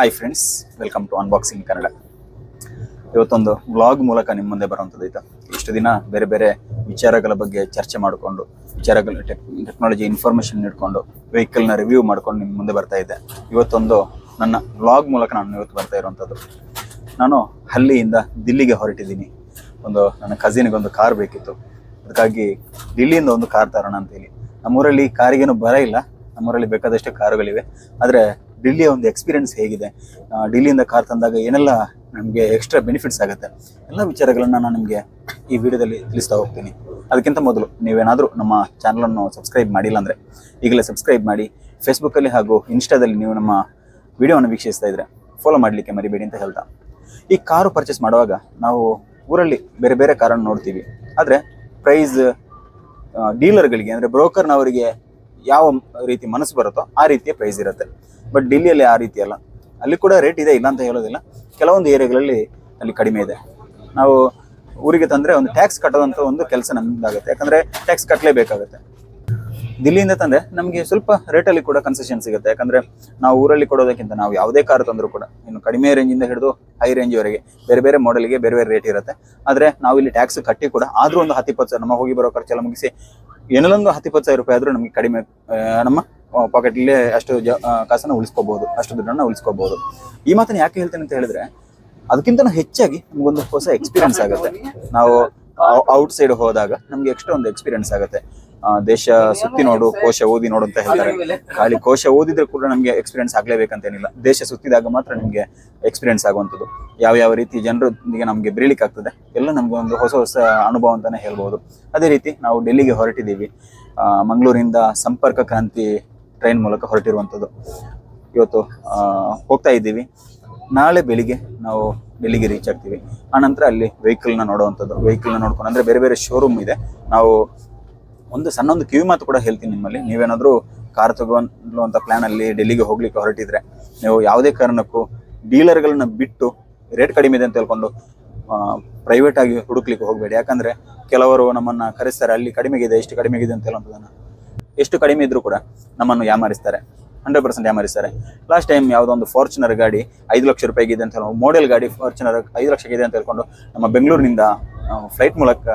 Hi friends welcome to unboxing Kannada ಇವತ್ತೊಂದು vlog ಮೂಲಕ ನಿಮ್ಮ ಮುಂದೆ ಬರುವಂಥದ್ದು ಆಯಿತಾ ಇಷ್ಟು ದಿನ ಬೇರೆ ಬೇರೆ ವಿಚಾರಗಳ ಬಗ್ಗೆ ಚರ್ಚೆ ಮಾಡಿಕೊಂಡು, ವಿಚಾರಗಳ ಟೆಕ್ನಾಲಜಿ ಇನ್ಫಾರ್ಮೇಷನ್ ಇಟ್ಕೊಂಡು ವೆಹಿಕಲ್ನ ರಿವ್ಯೂ ಮಾಡ್ಕೊಂಡು ನಿಮ್ಮ ಮುಂದೆ ಬರ್ತಾ ಇದ್ದೆ. ಇವತ್ತೊಂದು ನನ್ನ ವ್ಲಾಗ್ ಮೂಲಕ ನಾನು ಇವತ್ತು ಬರ್ತಾ ಇರುವಂಥದ್ದು. ನಾನು ಹಳ್ಳಿಯಿಂದ ದಿಲ್ಲಿಗೆ ಹೊರಟಿದ್ದೀನಿ. ಒಂದು ನನ್ನ ಕಸಿನ್ಗೆ ಒಂದು ಕಾರ್ ಬೇಕಿತ್ತು. ಅದಕ್ಕಾಗಿ ದಿಲ್ಲಿಯಿಂದ ಒಂದು ಕಾರ್ ತರೋಣ ಅಂತೇಳಿ. ನಮ್ಮೂರಲ್ಲಿ ಕಾರಿಗೇನು ಬರ ಇಲ್ಲ. ನಮ್ಮೂರಲ್ಲಿ ಬೇಕಾದಷ್ಟು ಕಾರುಗಳಿವೆ ಆದರೆ ಡಿಲ್ಲಿಯ ಒಂದು ಎಕ್ಸ್ಪೀರಿಯನ್ಸ್ ಹೇಗಿದೆ. ಡೆಲ್ಲಿಯಿಂದ ಕಾರ್ ತಂದಾಗ ಏನೆಲ್ಲ ನಮಗೆ ಎಕ್ಸ್ಟ್ರಾ ಬೆನಿಫಿಟ್ಸ್ ಆಗುತ್ತೆ? ಎಲ್ಲ ವಿಚಾರಗಳನ್ನು ನಾನು ನಿಮಗೆ ಈ ವಿಡಿಯೋದಲ್ಲಿ ತಿಳಿಸ್ತಾ ಹೋಗ್ತೀನಿ. ಅದಕ್ಕಿಂತ ಮೊದಲು ನೀವೇನಾದರೂ ನಮ್ಮ ಚಾನಲನ್ನು ಸಬ್ಸ್ಕ್ರೈಬ್ ಮಾಡಿಲ್ಲ ಅಂದರೆ ಈಗಲೇ ಸಬ್ಸ್ಕ್ರೈಬ್ ಮಾಡಿ. ಫೇಸ್ಬುಕ್ಕಲ್ಲಿ ಹಾಗೂ ಇನ್ಸ್ಟಾದಲ್ಲಿ ನೀವು ನಮ್ಮ ವಿಡಿಯೋವನ್ನು ವೀಕ್ಷಿಸ್ತಾ ಇದ್ರೆ ಫಾಲೋ ಮಾಡಲಿಕ್ಕೆ ಮರಿಬೇಡಿ ಅಂತ ಹೇಳ್ತಾ. ಈ ಕಾರು ಪರ್ಚೇಸ್ ಮಾಡುವಾಗ ನಾವು ಊರಲ್ಲಿ ಬೇರೆ ಬೇರೆ ಕಾರನ್ನು ನೋಡ್ತೀವಿ. ಆದರೆ ಪ್ರೈಸ್ ಡೀಲರ್ಗಳಿಗೆ ಅಂದರೆ ಬ್ರೋಕರ್ನವರಿಗೆ ಯಾವ ರೀತಿ ಮನಸ್ಸು ಬರುತ್ತೋ ಆ ರೀತಿಯ ಪ್ರೈಸ್ ಇರುತ್ತೆ. ಬಟ್ ಡೆಲ್ಲಿಯಲ್ಲಿ ಆ ರೀತಿ ಅಲ್ಲ. ಅಲ್ಲಿ ಕೂಡ ರೇಟ್ ಇದೆ, ಇಲ್ಲ ಅಂತ ಹೇಳೋದಿಲ್ಲ. ಕೆಲವೊಂದು ಏರಿಯಾಗಳಲ್ಲಿ ಅಲ್ಲಿ ಕಡಿಮೆ ಇದೆ. ನಾವು ಊರಿಗೆ ತಂದರೆ ಒಂದು ಟ್ಯಾಕ್ಸ್ ಕಟ್ಟೋದಂಥ ಒಂದು ಕೆಲಸ ನಮ್ದಾಗುತ್ತೆ. ಯಾಕಂದರೆ ಟ್ಯಾಕ್ಸ್ ಕಟ್ಟಲೇಬೇಕಾಗುತ್ತೆ ದಿಲ್ಲಿಯಿಂದ ತಂದರೆ ನಮಗೆ ಸ್ವಲ್ಪ ರೇಟಲ್ಲಿ ಕೂಡ ಕನ್ಸೆಷನ್ ಸಿಗುತ್ತೆ. ಯಾಕಂದರೆ ನಾವು ಊರಲ್ಲಿ ಕೊಡೋದಕ್ಕಿಂತ ನಾವು ಯಾವುದೇ ಕಾರ್ ತಂದರೂ ಕೂಡ ಇನ್ನು ಕಡಿಮೆ ರೇಂಜಿಂದ ಹಿಡಿದು ಹೈ ರೇಂಜ್ವರೆಗೆ ಬೇರೆ ಬೇರೆ ಮಾಡೆಲ್ಗೆ ಬೇರೆ ಬೇರೆ ರೇಟ್ ಇರುತ್ತೆ. ಆದರೆ ನಾವು ಇಲ್ಲಿ ಟ್ಯಾಕ್ಸ್ ಕಟ್ಟಿ ಕೂಡ ಆದರೂ ಒಂದು ಹತ್ತಿಪ್ಪತ್ತು ಸಾವಿರ, ನಮ್ಮ ಹೋಗಿ ಬರೋ ಖರ್ಚೆಲ್ಲ ಮುಗಿಸಿ ಹತ್ತು ಹತ್ತಿಪ್ಪತ್ತು ಸಾವಿರ ರೂಪಾಯಿ ಆದರೂ ನಮಗೆ ಕಡಿಮೆ ನಮ್ಮ ಪಾಕೆಟಲ್ಲಿ ಅಷ್ಟು ಜ ಕಾಸನ್ನು ಉಳಿಸ್ಕೋಬಹುದು ಅಷ್ಟು ದುಡ್ಡನ್ನು ಉಳಿಸ್ಕೋಬಹುದು ಈ ಮಾತನ್ನು ಯಾಕೆ ಹೇಳ್ತೇನೆ ಅಂತ ಹೇಳಿದ್ರೆ ಅದಕ್ಕಿಂತ ಹೆಚ್ಚಾಗಿ ನಮಗೊಂದು ಹೊಸ ಎಕ್ಸ್ಪೀರಿಯನ್ಸ್ ಆಗುತ್ತೆ. ನಾವು ಔಟ್ ಸೈಡ್ ಹೋದಾಗ ನಮ್ಗೆ ಎಕ್ಸ್ಟ್ರಾ ಒಂದು ಎಕ್ಸ್ಪೀರಿಯನ್ಸ್ ಆಗುತ್ತೆ. ದೇಶ ಸುತ್ತಿ ನೋಡು, ಕೋಶ ಓದಿ ನೋಡು ಅಂತ ಹೇಳ್ತಾರೆ. ಖಾಲಿ ಕೋಶ ಓದಿದ್ರೆ ಕೂಡ ನಮಗೆ ಎಕ್ಸ್ಪೀರಿಯನ್ಸ್ ಆಗ್ಲೇಬೇಕಂತೇನಿಲ್ಲ. ದೇಶ ಸುತ್ತಿದಾಗ ಮಾತ್ರ ನಿಮಗೆ ಎಕ್ಸ್ಪೀರಿಯನ್ಸ್ ಆಗುವಂಥದ್ದು. ಯಾವ ಯಾವ ರೀತಿ ಜನರೊಂದಿಗೆ ನಮಗೆ ಬೆರೀಲಿಕ್ಕೆ ಆಗ್ತದೆ ಎಲ್ಲ ನಮ್ಗೆ ಒಂದು ಹೊಸ ಹೊಸ ಅನುಭವ ಅಂತಾನೆ ಹೇಳ್ಬೋದು. ಅದೇ ರೀತಿ ನಾವು ಡೆಲ್ಲಿಗೆ ಹೊರಟಿದ್ದೀವಿ. ಮಂಗಳೂರಿಂದ ಸಂಪರ್ಕ ಕ್ರಾಂತಿ ಟ್ರೈನ್ ಮೂಲಕ ಹೊರಟಿರುವಂಥದ್ದು. ಇವತ್ತು ಹೋಗ್ತಾ ಇದ್ದೀವಿ. ನಾಳೆ ಬೆಳಿಗ್ಗೆ ನಾವು ಡೆಲ್ಲಿಗೆ ರೀಚ್ ಆಗ್ತೀವಿ. ಆನಂತರ ಅಲ್ಲಿ ವೆಹಿಕಲ್ನ ನೋಡುವಂಥದ್ದು. ವೆಹಿಕಲ್ನ ನೋಡ್ಕೊಂಡು, ಅಂದರೆ ಬೇರೆ ಬೇರೆ ಶೋರೂಮ್ ಇದೆ. ನಾವು ಒಂದು ಸಣ್ಣ ಒಂದು ಕಿವಿ ಮಾತು ಕೂಡ ಹೇಳ್ತೀನಿ ನಿಮ್ಮಲ್ಲಿ. ನೀವೇನಾದರೂ ಕಾರ್ ತಗೊಳ್ಳುವಂಥ ಪ್ಲ್ಯಾನಲ್ಲಿ ಡೆಲ್ಲಿಗೆ ಹೋಗ್ಲಿಕ್ಕೆ ಹೊರಟಿದ್ರೆ, ನೀವು ಯಾವುದೇ ಕಾರಣಕ್ಕೂ ಡೀಲರ್ಗಳನ್ನ ಬಿಟ್ಟು ರೇಟ್ ಕಡಿಮೆ ಇದೆ ಅಂತ ಹೇಳ್ಕೊಂಡು ಪ್ರೈವೇಟ್ ಆಗಿ ಹುಡುಕ್ಲಿಕ್ಕೆ ಹೋಗಬೇಡಿ. ಯಾಕಂದರೆ ಕೆಲವರು ನಮ್ಮನ್ನು ಕರೆಸ್ತಾರೆ, ಅಲ್ಲಿ ಕಡಿಮೆಗಿದೆ ಎಷ್ಟು ಕಡಿಮೆಗಿದೆ ಅಂತ ಹೇಳುವಂಥದ್ದನ್ನ ಎಷ್ಟು ಕಡಿಮೆ ಇದ್ರೂ ಕೂಡ ನಮ್ಮನ್ನು ಯಾಮಾರಿಸ್ತಾರೆ. ಹಂಡ್ರೆಡ್ ಪರ್ಸೆಂಟ್ ಯಾಮಾರಿಸ್ತಾರೆ. ಲಾಸ್ಟ್ ಟೈಮ್ ಯಾವುದೋ ಒಂದು ಫಾರ್ಚುನರ್ ಗಾಡಿ ಐದು ಲಕ್ಷ ರೂಪಾಯಿಗೆ ಇದೆ ಅಂತ ಮಾಡೆಲ್ ಗಾಡಿ ಫಾರ್ಚುನರ್ ಐದು ಲಕ್ಷಕ್ಕೆ ಇದೆ ಅಂತ ಹೇಳ್ಕೊಂಡು ನಮ್ಮ ಬೆಂಗಳೂರಿನಿಂದ ಫ್ಲೈಟ್ ಮೂಲಕ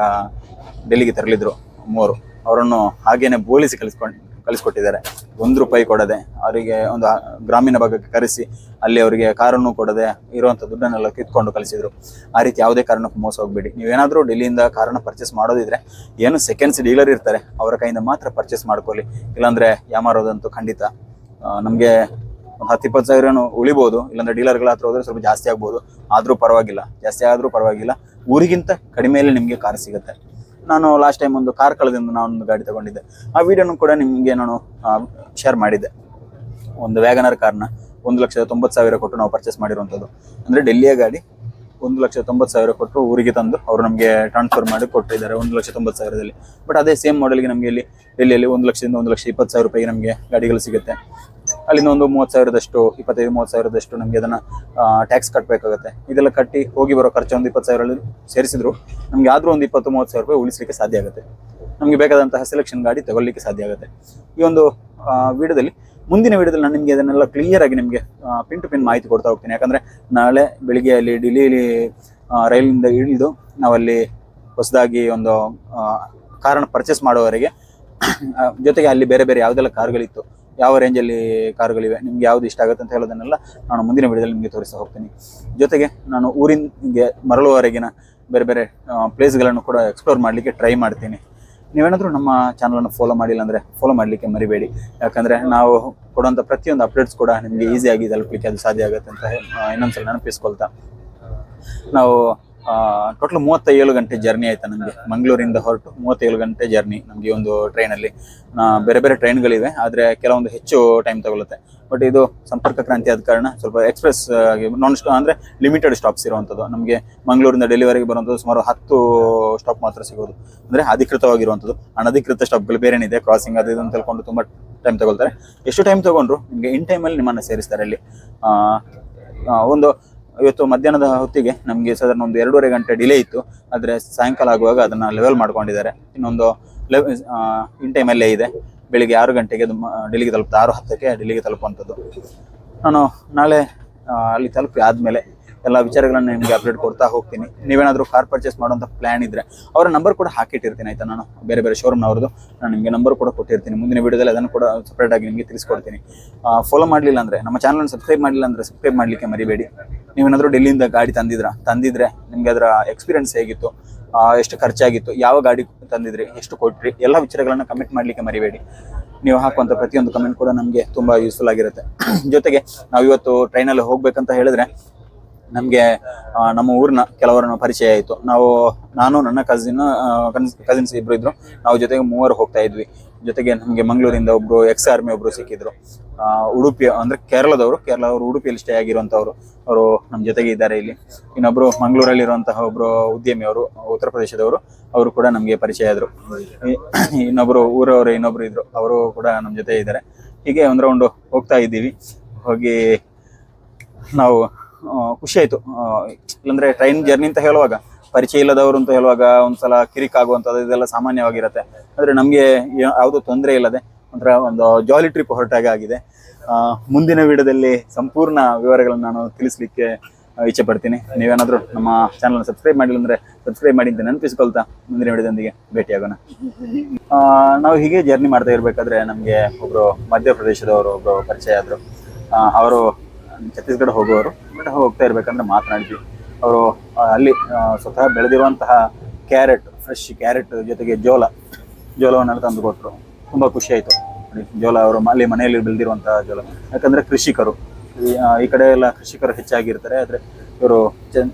ಡೆಲ್ಲಿಗೆ ತರಲಿದ್ರು ಮೂವರು. ಅವರನ್ನು ಹಾಗೇನೆ ಬೋಲಿಸಿ ಕಲಿಸ್ಕೊಂಡು ಕಲಿಸ್ಕೊಟ್ಟಿದ್ದಾರೆ. ಒಂದು ರೂಪಾಯಿ ಕೊಡದೆ ಅವರಿಗೆ ಒಂದು ಗ್ರಾಮೀಣ ಭಾಗಕ್ಕೆ ಕರೆಸಿ ಅಲ್ಲಿ ಅವರಿಗೆ ಕಾರನ್ನು ಕೊಡದೆ ಇರುವಂಥ ದುಡ್ಡನ್ನೆಲ್ಲ ಕಿತ್ಕೊಂಡು ಕಲಿಸಿದ್ರು. ಆ ರೀತಿ ಯಾವುದೇ ಕಾರಣಕ್ಕೂ ಮೋಸ ಹೋಗಬೇಡಿ. ನೀವೇನಾದರೂ ಡೆಲ್ಲಿಯಿಂದ ಕಾರನ್ನು ಪರ್ಚೇಸ್ ಮಾಡೋದಿದ್ರೆ ಏನು ಸೆಕೆಂಡ್ಸ್ ಡೀಲರ್ ಇರ್ತಾರೆ, ಅವರ ಕೈಯಿಂದ ಮಾತ್ರ ಪರ್ಚೇಸ್ ಮಾಡ್ಕೊಳ್ಳಿ. ಇಲ್ಲಾಂದರೆ ಯಾಮಾರೋದಂತೂ ಖಂಡಿತ ನಮಗೆ ಒಂದು ಹತ್ತು, ಇಪ್ಪತ್ತು ಸಾವಿರನು ಉಳಿಬೋದು. ಇಲ್ಲಾಂದ್ರೆ ಡೀಲರ್ಗಳ ಹತ್ರ ಹೋದ್ರೆ ಸ್ವಲ್ಪ ಜಾಸ್ತಿ ಆಗ್ಬೋದು. ಆದರೂ ಪರವಾಗಿಲ್ಲ, ಜಾಸ್ತಿ ಆದರೂ ಪರವಾಗಿಲ್ಲ. ಊರಿಗಿಂತ ಕಡಿಮೆಯಲ್ಲಿ ನಿಮಗೆ ಕಾರ್ ಸಿಗುತ್ತೆ. ನಾನು ಲಾಸ್ಟ್ ಟೈಮ್ ಒಂದು ಕಾರ್ ಕಳೆದಿಂದ ನಾನು ಒಂದು ಗಾಡಿ ತಗೊಂಡಿದ್ದೆ. ಆ ವಿಡಿಯೋನು ಕೂಡ ನಿಮಗೆ ನಾನು ಶೇರ್ ಮಾಡಿದ್ದೆ. ಒಂದು ವ್ಯಾಗನರ್ ಕಾರ್ನ ಒಂದು ಲಕ್ಷದ ತೊಂಬತ್ತು ಸಾವಿರ ಕೊಟ್ಟು ನಾವು ಪರ್ಚೇಸ್ ಮಾಡಿರುವಂಥದ್ದು ಅಂದರೆ ಡೆಲ್ಲಿಯ ಗಾಡಿ, ಒಂದು ಲಕ್ಷ ತೊಂಬತ್ತು ಸಾವಿರ ಕೊಟ್ಟು ಊರಿಗೆ ತಂದು ಅವರು ನಮಗೆ ಟ್ರಾನ್ಸ್ಫರ್ ಮಾಡಿ ಕೊಟ್ಟಿದ್ದಾರೆ ಒಂದು ಲಕ್ಷ ತೊಂಬತ್ತು ಸಾವಿರದಲ್ಲಿ. ಬಟ್ ಅದೇ ಸೇಮ್ ಮಾಡೆಲ್ಗೆ ನಮಗೆ ಇಲ್ಲಿ ಡೆಲ್ಲಿಯಲ್ಲಿ ಒಂದು ಲಕ್ಷದಿಂದ ಒಂದು ಲಕ್ಷ ಇಪ್ಪತ್ತು ಸಾವಿರ ರೂಪಾಯಿಗೆ ನಮಗೆ ಗಾಡಿಗಳು ಸಿಗುತ್ತೆ. ಅಲ್ಲಿಂದ ಒಂದು ಮೂವತ್ತು ಸಾವಿರದಷ್ಟು, ಇಪ್ಪತ್ತೈದು, ಮೂವತ್ತು ಸಾವಿರದಷ್ಟು ನಮಗೆ ಅದನ್ನು ಟ್ಯಾಕ್ಸ್ ಕಟ್ಟಬೇಕಾಗುತ್ತೆ ಇದೆಲ್ಲ ಕಟ್ಟಿ ಹೋಗಿ ಬರೋ ಖರ್ಚು ಒಂದು ಇಪ್ಪತ್ತು ಸಾವಿರ ಸೇರಿಸಿದ್ರು. ನಮಗೆ ಆದರೂ ಒಂದು ಇಪ್ಪತ್ತು, ಮೂವತ್ತು ಸಾವಿರ ರೂಪಾಯಿ ಉಳಿಸಲಿಕ್ಕೆ ಸಾಧ್ಯ ಆಗುತ್ತೆ. ನಮಗೆ ಬೇಕಾದಂತಹ ಸೆಲೆಕ್ಷನ್ ಗಾಡಿ ತಗೊಳ್ಳಿಕ್ಕೆ ಸಾಧ್ಯ ಆಗುತ್ತೆ. ಈ ಒಂದು ವೀಡಿಯೋದಲ್ಲಿ, ಮುಂದಿನ ವಿಡಿಯೋದಲ್ಲಿ ನಾನು ನಿಮಗೆ ಅದನ್ನೆಲ್ಲ ಕ್ಲಿಯರ್ ಆಗಿ ನಿಮಗೆ ಪಿನ್ ಟು ಪಿನ್ ಮಾಹಿತಿ ಕೊಡ್ತಾ ಹೋಗ್ತೀನಿ. ಯಾಕಂದರೆ ನಾಳೆ ಬೆಳಿಗ್ಗೆ ಅಲ್ಲಿ ಡಿಲಿಯಲ್ಲಿ ರೈಲಿನಿಂದ ಇಳಿದು ನಾವಲ್ಲಿ ಹೊಸದಾಗಿ ಒಂದು ಕಾರನ್ನು ಪರ್ಚೇಸ್ ಮಾಡೋವರೆಗೆ ಜೊತೆಗೆ ಅಲ್ಲಿ ಬೇರೆ ಬೇರೆ ಯಾವುದೆಲ್ಲ ಕಾರ್ಗಳಿತ್ತು ಯಾವ ರೇಂಜಲ್ಲಿ ಕಾರುಗಳಿವೆ, ನಿಮ್ಗೆ ಯಾವ್ದು ಇಷ್ಟ ಆಗುತ್ತೆ ಅಂತ ಹೇಳೋದನ್ನೆಲ್ಲ ನಾನು ಮುಂದಿನ ವಿಡಿಯೋದಲ್ಲಿ ನಿಮಗೆ ತೋರಿಸ್ತಾ ಹೋಗ್ತೀನಿ. ಜೊತೆಗೆ ನಾನು ಊರಿಗೆ ಮರಳುವವರೆಗಿನ ಬೇರೆ ಬೇರೆ ಪ್ಲೇಸ್ಗಳನ್ನು ಕೂಡ ಎಕ್ಸ್ಪ್ಲೋರ್ ಮಾಡಲಿಕ್ಕೆ ಟ್ರೈ ಮಾಡ್ತೀನಿ. ನೀವೇನಾದರೂ ನಮ್ಮ ಚಾನಲನ್ನು ಫಾಲೋ ಮಾಡಿಲ್ಲ ಅಂದರೆ ಫಾಲೋ ಮಾಡಲಿಕ್ಕೆ ಮರಿಬೇಡಿ. ಯಾಕಂದರೆ ನಾವು ಕೊಡುವಂಥ ಪ್ರತಿಯೊಂದು ಅಪ್ಡೇಟ್ಸ್ ಕೂಡ ನಿಮಗೆ ಈಸಿಯಾಗಿ ತಲುಪಲಿಕ್ಕೆ ಅದು ಸಾಧ್ಯ ಆಗುತ್ತೆ ಅಂತ ಇನ್ನೊಂದ್ಸಲ ನೆನಪಿಸ್ಕೊಳ್ತಾ. ನಾವು ಟೋಟಲ್ ಮೂವತ್ತೇಳು ಗಂಟೆ ಜರ್ನಿ ಆಯ್ತಾ ನಮಗೆ? ಮಂಗಳೂರಿಂದ ಹೊರಟು ಮೂವತ್ತೇಳು ಗಂಟೆ ಜರ್ನಿ ನಮಗೆ ಒಂದು ಟ್ರೈನಲ್ಲಿ ಬೇರೆ ಬೇರೆ ಟ್ರೈನ್ಗಳಿವೆ ಆದರೆ ಕೆಲವೊಂದು ಹೆಚ್ಚು ಟೈಮ್ ತಗೊಳುತ್ತೆ. ಬಟ್ ಇದು ಸಂಪರ್ಕ ಕ್ರಾಂತಿ ಆದ ಕಾರಣ ಸ್ವಲ್ಪ ಎಕ್ಸ್ಪ್ರೆಸ್ ಆಗಿ ನಾನ್ ಸ್ಟಾ ಅಂದರೆ ಲಿಮಿಟೆಡ್ ಸ್ಟಾಪ್ಸ್ ಇರುವಂಥದ್ದು ನಮಗೆ ಮಂಗಳೂರಿಂದ ಡೆಲಿವರಿಗೆ ಬರುವಂಥದ್ದು ಸುಮಾರು ಹತ್ತು ಸ್ಟಾಪ್ ಮಾತ್ರ ಸಿಗೋದು. ಅಂದರೆ ಅಧಿಕೃತವಾಗಿರುವಂಥದ್ದು ಅನಧಿಕೃತ ಸ್ಟಾಪ್ಗಳು ಬೇರೆನಿದೆ ಕ್ರಾಸಿಂಗ್ ಅದು ಇದು ಅಂತ ಹೇಳ್ಕೊಂಡು ತುಂಬ ಟೈಮ್ ತಗೊಳ್ತಾರೆ. ಎಷ್ಟು ಟೈಮ್ ತಗೊಂಡ್ರು? ನಿಮಗೆ ಇನ್ ಟೈಮಲ್ಲಿ ನಿಮ್ಮನ್ನು ಸೇರಿಸ್ತಾರೆ ಅಲ್ಲಿ. ಒಂದು ಇವತ್ತು ಮಧ್ಯಾಹ್ನದ ಹೊತ್ತಿಗೆ ನಮಗೆ ಸಾಧಾರಣ ಒಂದು ಎರಡೂವರೆ ಗಂಟೆ ಡಿಲೇ ಇತ್ತು. ಆದರೆ ಸಾಯಂಕಾಲ ಆಗುವಾಗ ಅದನ್ನು ಲೆವೆಲ್ ಮಾಡ್ಕೊಂಡಿದ್ದಾರೆ. ಇನ್ನೊಂದು ಲೆವ್ ಇನ್ ಟೈಮಲ್ಲೇ ಇದೆ. ಬೆಳಿಗ್ಗೆ ಆರು ಗಂಟೆಗೆ ಡೆಲ್ಲಿಗೆ ತಲುಪುತ್ತೆ ಆರು ಹತ್ತಕ್ಕೆ ಡೆಲ್ಲಿಗೆ ತಲುಪುವಂಥದ್ದು. ನಾನು ನಾಳೆ ಅಲ್ಲಿ ತಲುಪಿ ಆದ್ಮೇಲೆ ಎಲ್ಲ ವಿಚಾರಗಳನ್ನ ನಿಮಗೆ ಅಪ್ಡೇಟ್ ಕೊಡ್ತಾ ಹೋಗ್ತೀನಿ. ನೀವೇನಾದರೂ ಕಾರ್ ಪರ್ಚೇಸ್ ಮಾಡುವಂಥ ಪ್ಲಾನ್ ಇದ್ರೆ ಅವರ ನಂಬರ್ ಕೂಡ ಹಾಕಿಟ್ಟಿರ್ತೀನಿ, ಆಯ್ತಾ ನಾನು? ಬೇರೆ ಬೇರೆ ಶೋರೂಮ್ನವ್ರದ್ದು ನಾನು ನಿಮಗೆ ನಂಬರ್ ಕೂಡ ಕೊಟ್ಟಿರ್ತೀನಿ. ಮುಂದಿನ ವಿಡಿಯೋದಲ್ಲಿ ಅದನ್ನು ಕೂಡ ಸಪ್ರೇಟ್ ಆಗಿ ನಿಮಗೆ ತಿಳಿಸ್ಕೊಡ್ತೀನಿ. ಫಾಲೋ ಮಾಡಲಿಲ್ಲ ಅಂದರೆ, ನಮ್ಮ ಚಾನಲ್ ಸಬ್ಸ್ಕ್ರೈಬ್ ಮಾಡಲಿಲ್ಲ ಅಂದರೆ ಸಬ್ಸ್ಕ್ರೈಬ್ ಮಾಡಲಿಕ್ಕೆ ಮರಿಬೇಡಿ. ನೀವೇನಾದರೂ ಡೆಲ್ಲಿಯಿಂದ ಗಾಡಿ ತಂದಿದ್ರಾ? ತಂದಿದ್ರೆ ನಿಮಗೆ ಅದರ ಎಕ್ಸ್ಪೀರಿಯನ್ಸ್ ಹೇಗಿತ್ತು? ಎಷ್ಟು ಖರ್ಚಾಗಿತ್ತು? ಯಾವ ಗಾಡಿ ತಂದಿದ್ರಿ? ಎಷ್ಟು ಕೊಟ್ಟ್ರಿ ಎಲ್ಲ ವಿಚಾರಗಳನ್ನು ಕಮೆಂಟ್ ಮಾಡಲಿಕ್ಕೆ ಮರಿಬೇಡಿ. ನೀವು ಹಾಕುವಂಥ ಪ್ರತಿಯೊಂದು ಕಮೆಂಟ್ ಕೂಡ ನಮಗೆ ತುಂಬ ಯೂಸ್ಫುಲ್ ಆಗಿರುತ್ತೆ. ಜೊತೆಗೆ ನಾವು ಇವತ್ತು ಟ್ರೈನಲ್ಲಿ ಹೋಗ್ಬೇಕಂತ ಹೇಳಿದ್ರೆ ನಮಗೆ ನಮ್ಮ ಊರಿನ ಕೆಲವರನ್ನು ಪರಿಚಯ ಆಯಿತು. ನಾವು, ನಾನು, ನನ್ನ ಕಸಿನ್ ಕಸಿನ್ಸ್ ಇಬ್ರು ಇದ್ರು. ನಾವು ಜೊತೆಗೆ ಮೂವರು ಹೋಗ್ತಾ ಇದ್ವಿ. ಜೊತೆಗೆ ನಮಗೆ ಮಂಗಳೂರಿಂದ ಒಬ್ರು ಎಕ್ಸ್ ಆರ್ಮಿ ಒಬ್ರು ಸಿಕ್ಕಿದ್ರು. ಉಡುಪಿ, ಅಂದ್ರೆ ಕೇರಳದವರು. ಕೇರಳದವರು ಉಡುಪಿಯಲ್ಲಿ ಸ್ಟೇ ಆಗಿರುವಂತವರು. ಅವರು ನಮ್ಮ ಜೊತೆಗೆ ಇದ್ದಾರೆ ಇಲ್ಲಿ. ಇನ್ನೊಬ್ರು ಮಂಗಳೂರಲ್ಲಿರುವಂತಹ ಒಬ್ರು ಉದ್ಯಮಿ ಅವರು, ಉತ್ತರ ಪ್ರದೇಶದವರು. ಅವರು ಕೂಡ ನಮಗೆ ಪರಿಚಯ ಆದ್ರು. ಇನ್ನೊಬ್ರು ಊರವರು ಇನ್ನೊಬ್ರು ಇದ್ರು. ಅವರು ಕೂಡ ನಮ್ಮ ಜೊತೆ ಇದ್ದಾರೆ. ಹೀಗೆ ಒಂದು ರೌಂಡ್ ಹೋಗ್ತಾ ಇದ್ದೀವಿ. ಹೋಗಿ ನಾವು ಖುಷಿ ಆಯ್ತು. ಇಲ್ಲಾಂದ್ರೆ ಟ್ರೈನ್ ಜರ್ನಿ ಅಂತ ಹೇಳುವಾಗ, ಪರಿಚಯ ಇಲ್ಲದವರು ಅಂತ ಹೇಳುವಾಗ ಒಂದ್ಸಲ ಕಿರಿಕ್ ಆಗುವಂಥದ್ದು ಇದೆಲ್ಲ ಸಾಮಾನ್ಯವಾಗಿರುತ್ತೆ. ಆದ್ರೆ ನಮಗೆ ಯಾವುದು ತೊಂದರೆ ಇಲ್ಲದೆ ಒಂಥರ ಒಂದು ಜಾಲಿ ಟ್ರಿಪ್ ಹೊರಟಾಗ ಆಗಿದೆ. ಮುಂದಿನ ವಿಡಿಯೋದಲ್ಲಿ ಸಂಪೂರ್ಣ ವಿವರಗಳನ್ನು ನಾನು ತಿಳಿಸ್ಲಿಕ್ಕೆ ಇಚ್ಛೆ ಪಡ್ತೀನಿ. ನೀವೇನಾದ್ರೂ ನಮ್ಮ ಚಾನಲ್ ಸಬ್ಸ್ಕ್ರೈಬ್ ಮಾಡಿಲ್ಲ ಅಂದ್ರೆ ಸಬ್ಸ್ಕ್ರೈಬ್ ಮಾಡಿ ಅಂತ ನೆನಪಿಸ್ಕೊಳ್ತಾ ಮುಂದಿನ ವಿಡಿಯೋದೊಂದಿಗೆ ಭೇಟಿಯಾಗೋಣ. ನಾವು ಹೀಗೆ ಜರ್ನಿ ಮಾಡ್ತಾ ಇರ್ಬೇಕಾದ್ರೆ ನಮಗೆ ಒಬ್ರು ಮಧ್ಯಪ್ರದೇಶದವರು, ಒಬ್ರು ಪರಿಚಯ ಆದ್ರು. ಅವರು ಛತ್ತೀಸ್ಗಢ ಹೋಗುವವರು ಬಟ್ ಹೋಗ್ತಾ ಇರ್ಬೇಕಂದ್ರೆ ಮಾತನಾಡಿದ್ವಿ ಅವರು ಅಲ್ಲಿ ಆ, ಸ್ವತಃ ಬೆಳೆದಿರುವಂತಹ ಕ್ಯಾರೆಟ್ ಫ್ರೆಶ್ ಕ್ಯಾರೆಟ್ ಜೊತೆಗೆ ಜೋಳ ಜೋಳವನ್ನೆಲ್ಲ ತಂದು ಕೊಟ್ಟರು ತುಂಬಾ ಖುಷಿ ಆಯ್ತು ನೋಡಿ, ಜೋಳ ಅವರು ಅಲ್ಲಿ ಮನೆಯಲ್ಲಿ ಬೆಳೆದಿರುವಂತಹ ಜೋಳ ಯಾಕಂದ್ರೆ ಕೃಷಿಕರು ಈ ಆ, ಈ ಕಡೆ ಎಲ್ಲ ಕೃಷಿಕರು ಹೆಚ್ಚಾಗಿರ್ತಾರೆ ಆದ್ರೆ ಇವರು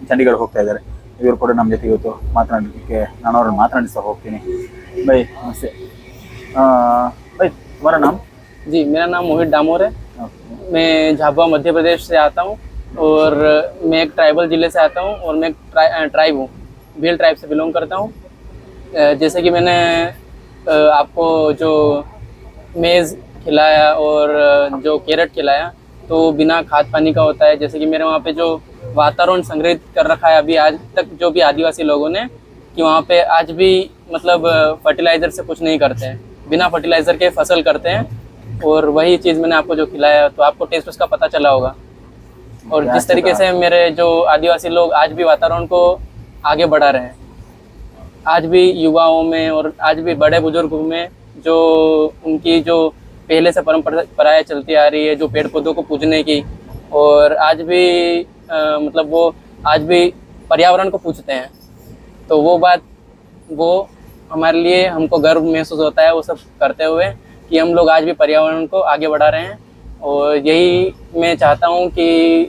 ಚಂಡೀಗಢ ಹೋಗ್ತಾ ಇದ್ದಾರೆ ಇವರು ಕೂಡ ನಮ್ಮ ಜೊತೆ ಇವತ್ತು ಮಾತನಾಡಲಿಕ್ಕೆ ನಾನು ಅವ್ರನ್ನ ಮಾತನಾಡಿಸ್ತಾ ಹೋಗ್ತೀನಿ ಬೈ ನಮಸ್ತೆ ಆ, ಬೈ तुम्हारा नाम जी मेरा नाम मोहित डामोर है मैं झाबुआ मध्य प्रदेश से आता हूँ और मैं एक ट्राइबल ज़िले से आता हूँ और मैं एक ट्राइ, ट्राइब हूँ। भील ट्राइब से बिलोंग करता हूँ। जैसे कि मैंने आपको जो मेज़ खिलाया और जो कैरेट खिलाया तो बिना खाद पानी का होता है। जैसे कि मेरे वहाँ पे जो वातावरण संग्रहित कर रखा है अभी आज तक जो भी आदिवासी लोगों ने कि वहाँ पे आज भी मतलब फर्टिलाइज़र से कुछ नहीं करते हैं। बिना फर्टिलाइज़र के फ़सल करते हैं। और वही चीज़ मैंने आपको जो खिलाया तो आपको टेस्ट उसका पता चला होगा। और जिस तरीके से मेरे जो आदिवासी लोग आज भी वातावरण को आगे बढ़ा रहे हैं। आज भी युवाओं में और आज भी बड़े बुज़ुर्गों में जो उनकी जो पहले से परंपराएँ चलती आ रही है जो पेड़ पौधों को पूजने की और आज भी अ, मतलब वो आज भी पर्यावरण को पूछते हैं। तो वो बात वो हमारे लिए हमको गर्व महसूस होता है वो सब करते हुए कि हम लोग आज भी पर्यावरण को आगे बढ़ा रहे हैं। और यही मैं चाहता हूँ कि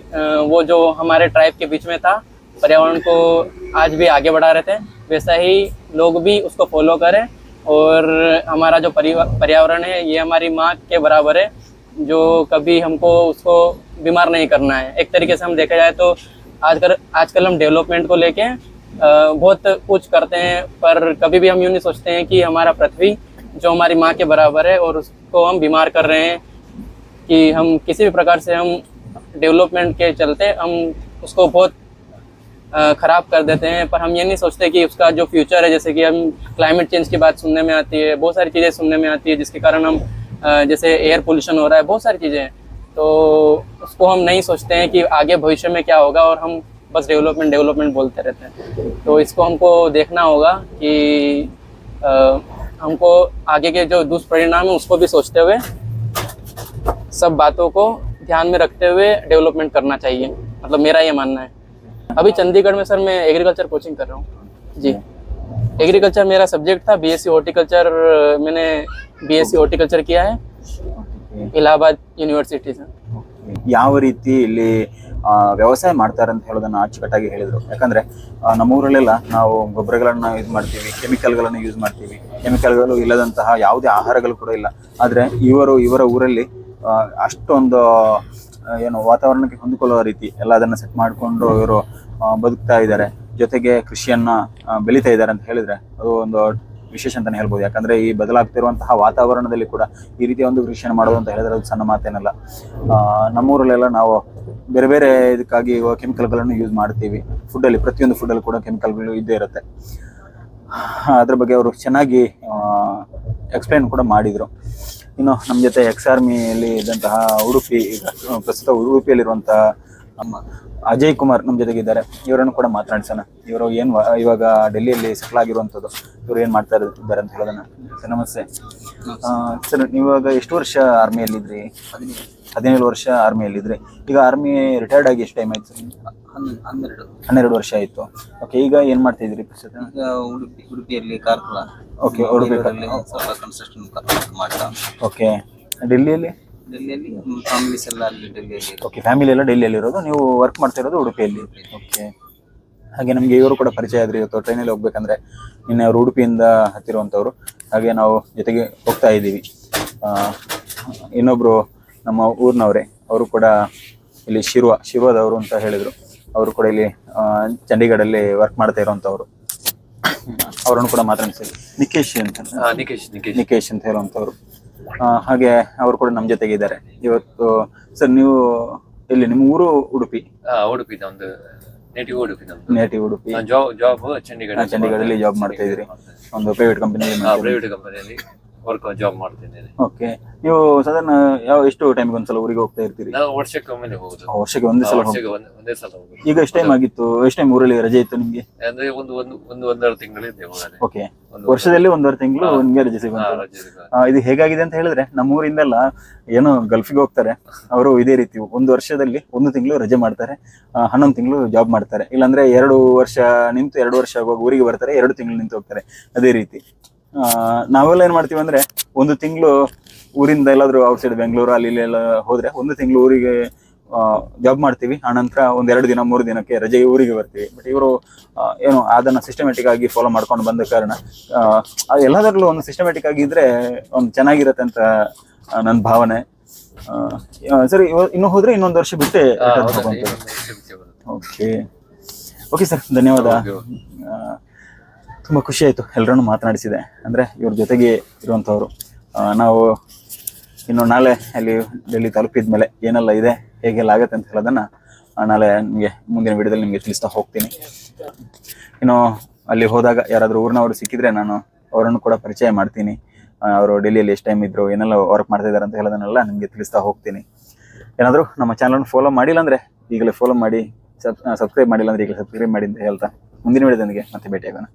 वो जो हमारे ट्राइब के बीच में था, पर्यावरण को आज भी आगे बढ़ा रहे थे वैसा ही लोग भी उसको फॉलो करें। और हमारा जो पर्यावरण है, ये हमारी माँ के बराबर है, जो कभी हमको उसको बीमार नहीं करना है। एक तरीके से हम देखा जाए तो आजकल आजकल हम डेवलपमेंट को लेके बहुत कुछ करते हैं, पर कभी भी हम यूँ नहीं सोचते हैं कि हमारा पृथ्वी जो हमारी माँ के बराबर है और उसको हम बीमार कर रहे हैं कि हम किसी भी प्रकार से हम डेवलपमेंट के चलते हम उसको बहुत खराब कर देते हैं। पर हम ये नहीं सोचते कि उसका जो फ्यूचर है, जैसे कि हम क्लाइमेट चेंज की बात सुनने में आती है, बहुत सारी चीज़ें सुनने में आती है, जिसके कारण हम जैसे एयर पोल्यूशन हो रहा है, बहुत सारी चीज़ें। तो उसको हम नहीं सोचते हैं कि आगे भविष्य में क्या होगा और हम बस डेवलपमेंट डेवलपमेंट बोलते रहते हैं। तो इसको हमको देखना होगा कि हमको आगे के जो दुष्परिणाम है उसको भी सोचते हुए सब बातों को ध्यान में रखते हुए डेवलपमेंट करना चाहिए मतलब मेरा ये मानना है अभी चंडीगढ़ में सर मैं एग्रीकल्चर कोचिंग कर रहा हूँ जी एग्रीकल्चर मेरा सब्जेक्ट था बीएससी हॉर्टिकल्चर मैंने बीएससी हॉर्टिकल्चर किया है इलाहाबाद यूनिवर्सिटी से ಯಾವ ರೀತಿ ಇಲ್ಲಿ ಆ, ವ್ಯವಸಾಯ ಮಾಡ್ತಾರೆ ಅಂತ ಹೇಳೋದನ್ನ ಅಚ್ಚುಕಟ್ಟಾಗಿ ಹೇಳಿದ್ರು ಯಾಕಂದ್ರೆ ಆ, ನಮ್ಮೂರಲ್ಲೆಲ್ಲ ನಾವು ಗೊಬ್ಬರಗಳನ್ನ ಯೂಸ್ ಮಾಡ್ತೀವಿ ಕೆಮಿಕಲ್ಗಳನ್ನು ಯೂಸ್ ಮಾಡ್ತೀವಿ ಕೆಮಿಕಲ್ಗಳು ಇಲ್ಲದಂತಹ ಯಾವುದೇ ಆಹಾರಗಳು ಕೂಡ ಇಲ್ಲ. ಆದರೆ ಇವರು ಇವರ ಊರಲ್ಲಿ ಅಷ್ಟೊಂದು ಏನು ವಾತಾವರಣಕ್ಕೆ ಹೊಂದಿಕೊಳ್ಳುವ ರೀತಿ ಎಲ್ಲ ಅದನ್ನು ಸೆಟ್ ಮಾಡಿಕೊಂಡು ಇವರು ಬದುಕ್ತಾ ಇದ್ದಾರೆ. ಜೊತೆಗೆ ಕೃಷಿಯನ್ನು ಬೆಳೀತಾ ಇದ್ದಾರೆ ಅಂತ ಹೇಳಿದರೆ ಅದು ಒಂದು ವಿಶೇಷ ಅಂತಲೇ ಹೇಳ್ಬೋದು. ಯಾಕಂದರೆ ಈ ಬದಲಾಗ್ತಿರುವಂತಹ ವಾತಾವರಣದಲ್ಲಿ ಕೂಡ ಈ ರೀತಿಯ ಒಂದು ಕೃಷಿಯನ್ನು ಮಾಡೋದು ಅಂತ ಹೇಳಿದ್ರೆ ಅದು ಸಣ್ಣ ಮಾತೇನಲ್ಲ. ನಮ್ಮೂರಲ್ಲೆಲ್ಲ ನಾವು ಬೇರೆ ಬೇರೆ ಇದಕ್ಕಾಗಿ ಕೆಮಿಕಲ್ಗಳನ್ನು ಯೂಸ್ ಮಾಡ್ತೀವಿ. ಫುಡ್ಡಲ್ಲಿ ಪ್ರತಿಯೊಂದು ಫುಡ್ಡಲ್ಲಿ ಕೂಡ ಕೆಮಿಕಲ್ಗಳು ಇದ್ದೇ ಇರುತ್ತೆ. ಅದ್ರ ಬಗ್ಗೆ ಅವರು ಚೆನ್ನಾಗಿ ಎಕ್ಸ್ಪ್ಲೈನ್ ಕೂಡ ಮಾಡಿದರು. ಇನ್ನು ನಮ್ಮ ಜೊತೆ ಎಕ್ಸ್ ಆರ್ಮಿಯಲ್ಲಿ ಇದ್ದಂತಹ ಉಡುಪಿ ಈಗ ಪ್ರಸ್ತುತ ಉಡುಪಿಯಲ್ಲಿರುವಂತಹ ನಮ್ಮ ಅಜಯ್ ಕುಮಾರ್ ನಮ್ಮ ಜೊತೆಗಿದ್ದಾರೆ ಇವರನ್ನು ಕೂಡ ಮಾತನಾಡಿಸೋಣ. ಇವರು ಏನು ಇವಾಗ ಡೆಲ್ಲಿಯಲ್ಲಿ ಸೆಟ್ಲ್ ಆಗಿರುವಂಥದ್ದು ಇವರು ಏನು ಮಾಡ್ತಾ ಇದ್ದಾರೆ ಅಂತ ಹೇಳೋದನ್ನ ಸರ್ ನಮಸ್ತೆ. ಸರ್ ಇವಾಗ ಎಷ್ಟು ವರ್ಷ ಆರ್ಮಿಯಲ್ಲಿದ್ರಿ ಹದಿನೇಳು. ಹದಿನೇಳು ವರ್ಷ ಆರ್ಮಿಯಲ್ಲಿದ್ರಿ ಈಗ ಆರ್ಮಿ ರಿಟೈರ್ಡ್ ಆಗಿ ಎಷ್ಟು ಟೈಮ್ ಆಯ್ತು ಸರ್? ಹನ್ನೊಂದು ಹನ್ನೆರಡು. ಹನ್ನೆರಡು ವರ್ಷ ಆಯಿತು. ಓಕೆ ಈಗ ಏನು ಮಾಡ್ತಾ ಇದ್ರಿ ಪ್ರಸ್ತುತ ಈಗ ಉಡುಪಿ ಉಡುಪಿಯಲ್ಲಿ ಕಾರ್ಕಳ ಓಕೆ ಉಡುಪಿ ಬೆಂಗಳೂರಲ್ಲಿ ಸ್ವಲ್ಪ ಕನ್ಸ್ಟ್ರಕ್ಷನ್ ಮಾಡ್ತಾ ಓಕೆ ಡೆಲ್ಲಿಯಲ್ಲಿ? ಡೆಲ್ಲಿಯಲ್ಲಿ ಫ್ಯಾಮಿಲೀಸ್ ಎಲ್ಲ ಅಲ್ಲಿ ಡೆಲ್ಲಿಯಲ್ಲಿ ಓಕೆ ಫ್ಯಾಮಿಲಿ ಎಲ್ಲ ಡೆಲ್ಲಿಯಲ್ಲಿ ಇರೋದು. ನೀವು ವರ್ಕ್ ಮಾಡ್ತಾ ಇರೋದು ಉಡುಪಿಯಲ್ಲಿ? ಓಕೆ ಹಾಗೆ ನಮಗೆ ಇವರು ಕೂಡ ಪರಿಚಯ ಆದ್ರಿ ಇವತ್ತು ಟ್ರೈನಲ್ಲಿ ಹೋಗ್ಬೇಕಂದ್ರೆ ನಿನ್ನೆ ಅವರು ಉಡುಪಿಯಿಂದ ಹತ್ತಿರುವಂಥವ್ರು ಹಾಗೆ ನಾವು ಜೊತೆಗೆ ಹೋಗ್ತಾ ಇದ್ದೀವಿ. ಆ, ಇನ್ನೊಬ್ರು ನಮ್ಮ ಊರಿನವರೇ. ಅವರು ಕೂಡ ಇಲ್ಲಿ ಶಿರುವ ಶಿವದವರು ಅಂತ ಹೇಳಿದರು. ಅವರು ಕೂಡ ಇಲ್ಲಿ ಚಂಡೀಗಢ ಅಲ್ಲಿ ವರ್ಕ್ ಮಾಡ್ತಾ ಇರುವಂತವ್ರು. ಅವರನ್ನು ಕೂಡ ಮಾತಾಡಿಸಿ ನಿಕೇಶ್ ಅಂತ. ನಿಕೇಶ್ ನಿಕೇಶ್. ನಿಕೇಶ್ ಅಂತ ಹೇಳುವಂತವ್ರು. ಹಾಗೆ ಅವರು ಕೂಡ ನಮ್ಮ ಜೊತೆಗೆ ಇದ್ದಾರೆ. ಇವತ್ತು ಸರ್ ನೀವು ಇಲ್ಲಿ ನಿಮ್ಮ ಊರು ಉಡುಪಿ? ಉಡುಪಿ ನಮ್ದು native Udupi native Udupi. Job job Chandigarh ಹಾ, ಜಾಬ್ ಮಾಡ್ತಾ ಇದ್ರಿ. ಒಂದು ಪ್ರೈವೇಟ್ ಕಂಪನಿಯಲ್ಲಿ ಪ್ರೈವೇಟ್ ಕಂಪನಿಯಲ್ಲಿ ವರ್ಕ್ ಜಾಬ್ ಮಾಡ್ತಿದ್ದೇನೆ ಓಕೆ ನೀವು ಸಾಧಾರಣ ಯಾವ ಎಷ್ಟು ಟೈಮ್ಗೆ ಒಂದ್ಸಲ ಊರಿಗೆ ಹೋಗ್ತಾ ಇರ್ತೀರಿ? ನಾವು ವರ್ಷಕ್ಕೆ ಹೋಗುದು. ಆ, ವರ್ಷಕ್ಕೆ ಒಂದೇ ಸಲ. ವರ್ಷಕ್ಕೆ ಒಂದ್- ಒಂದೇ ಸಲ ಹೋಗುದು. ಈಗ ಎಷ್ಟು ಟೈಮ್ ಆಗಿತ್ತು? ಎಷ್ಟು ಟೈಮ್ ಊರಲ್ಲಿ ರಜೆ ಇತ್ತು ನಿಮ್ಗೆ? ಅಂದ್ರೆ ಒಂದು ಒಂದು ಒಂದು ಒಂದೆರಡು ತಿಂಗಳಿದ್ದೆ ಹೋಗದೆ. ಓಕೆ ಒಂದು ವರ್ಷದಲ್ಲಿ ಒಂದೂವರೆ ತಿಂಗಳು ನಿಮಗೆ ನಿಮ್ಗೆ ರಜೆ ಹಾ, ಸಿಗುವಂತ ರಜೆ ಸಿಗುವಾಗ. ಆ, ಇದು ಹೇಗಾಗಿದೆ ಅಂತ ಹೇಳಿದ್ರೆ ನಮ್ಮ ಎಲ್ಲ ಏನೋ ಗಲ್ಫಿಗೆ ಹೋಗ್ತಾರೆ. ಅವರು ಇದೇ ರೀತಿ ಒಂದು ವರ್ಷದಲ್ಲಿ ಒಂದು ತಿಂಗಳು ರಜೆ ಮಾಡ್ತಾರೆ. ಆ, ಹನ್ನೊಂದು ತಿಂಗಳು ಜಾಬ್ ಮಾಡ್ತಾರೆ. ಇಲ್ಲಾಂದ್ರೆ ಎರಡು ವರ್ಷ ನಿಂತು ಎರಡು ವರ್ಷ ಆಗುವಾಗ ಊರಿಗೆ ಬರ್ತಾರೆ ಎರಡು ತಿಂಗಳು ನಿಂತು ಹೋಗ್ತಾರೆ. ಅದೇ ರೀತಿ. ನಾವೆಲ್ಲ ಏನ್ ಮಾಡ್ತೀವಿ ಅಂದ್ರೆ ಒಂದು ತಿಂಗಳು ಊರಿಂದ ಎಲ್ಲಾದ್ರೂ ಔಟ್ ಸೈಡ್ ಬೆಂಗಳೂರು ಅಲ್ಲಿ ಎಲ್ಲ ಹೋದ್ರೆ ಒಂದು ತಿಂಗಳು ಊರಿಗೆ ಜಾಬ್ ಮಾಡ್ತೀವಿ. ಆನಂತರ ಒಂದ್ ಎರಡು ದಿನ ಮೂರು ದಿನಕ್ಕೆ ರಜೆ ಊರಿಗೆ ಬರ್ತೀವಿ. ಬಟ್ ಇವರು ಏನು ಅದನ್ನ ಸಿಸ್ಟಮೆಟಿಕ್ ಆಗಿ ಫಾಲೋ ಮಾಡ್ಕೊಂಡು ಬಂದ ಕಾರಣ ಎಲ್ಲದರಲ್ಲೂ ಒಂದು ಸಿಸ್ಟಮೆಟಿಕ್ ಆಗಿ ಇದ್ರೆ ಒಂದು ಚೆನ್ನಾಗಿರತ್ತೆ ಅಂತ ನನ್ನ ಭಾವನೆ. ಸರಿ ಇನ್ನು ಹೋದ್ರೆ ಇನ್ನೊಂದು ವರ್ಷ ಬಿಟ್ಟೆ. ಓಕೆ ಓಕೆ ಸರ್ ಧನ್ಯವಾದ. ತುಂಬ ಖುಷಿ ಆಯಿತು. ಮಾತನಾಡಿಸಿದೆ. ಅಂದರೆ ಇವ್ರ ಜೊತೆಗೆ ಇರುವಂಥವ್ರು ನಾವು ಇನ್ನು ನಾಳೆ ಅಲ್ಲಿ ಡೆಲ್ಲಿ ತಲುಪಿದ ಮೇಲೆ ಏನೆಲ್ಲ ಇದೆ, ಹೇಗೆಲ್ಲ ಆಗುತ್ತೆ ಅಂತ ಹೇಳೋದನ್ನು ನಾಳೆ ನಿಮಗೆ ಮುಂದಿನ ವಿಡಿಯೋದಲ್ಲಿ ನಿಮಗೆ ತಿಳಿಸ್ತಾ ಹೋಗ್ತೀನಿ. ಇನ್ನು ಅಲ್ಲಿ ಹೋದಾಗ ಯಾರಾದರೂ ಊರಿನವರು ಸಿಕ್ಕಿದ್ರೆ ನಾನು ಅವರನ್ನು ಕೂಡ ಪರಿಚಯ ಮಾಡ್ತೀನಿ. ಅವರು ಡೆಲ್ಲಿಯಲ್ಲಿ ಎಷ್ಟು ಟೈಮ್ ಇದ್ರು, ಏನೆಲ್ಲ ವರ್ಕ್ ಮಾಡ್ತಾ ಇದ್ದಾರೆ ಅಂತ ಹೇಳೋದನ್ನೆಲ್ಲ ನಿಮಗೆ ತಿಳಿಸ್ತಾ ಹೋಗ್ತೀನಿ. ಏನಾದರೂ ನಮ್ಮ ಚಾನಲನ್ನು ಫಾಲೋ ಮಾಡಿಲ್ಲ ಅಂದರೆ ಈಗಲೇ ಫಾಲೋ ಮಾಡಿ, ಸಬ್ ಸಬ್ಸ್ಕ್ರೈಬ್ ಮಾಡಿಲ್ಲ ಅಂದರೆ ಈಗಲೇ ಸಬ್ಸ್ಕ್ರೈಬ್ ಮಾಡಿ ಅಂತ ಹೇಳ್ತಾ ಮುಂದಿನ ವಿಡಿಯೋದೊಂದಿಗೆ ಮತ್ತೆ ಭೇಟಿಯಾಗೋಣ.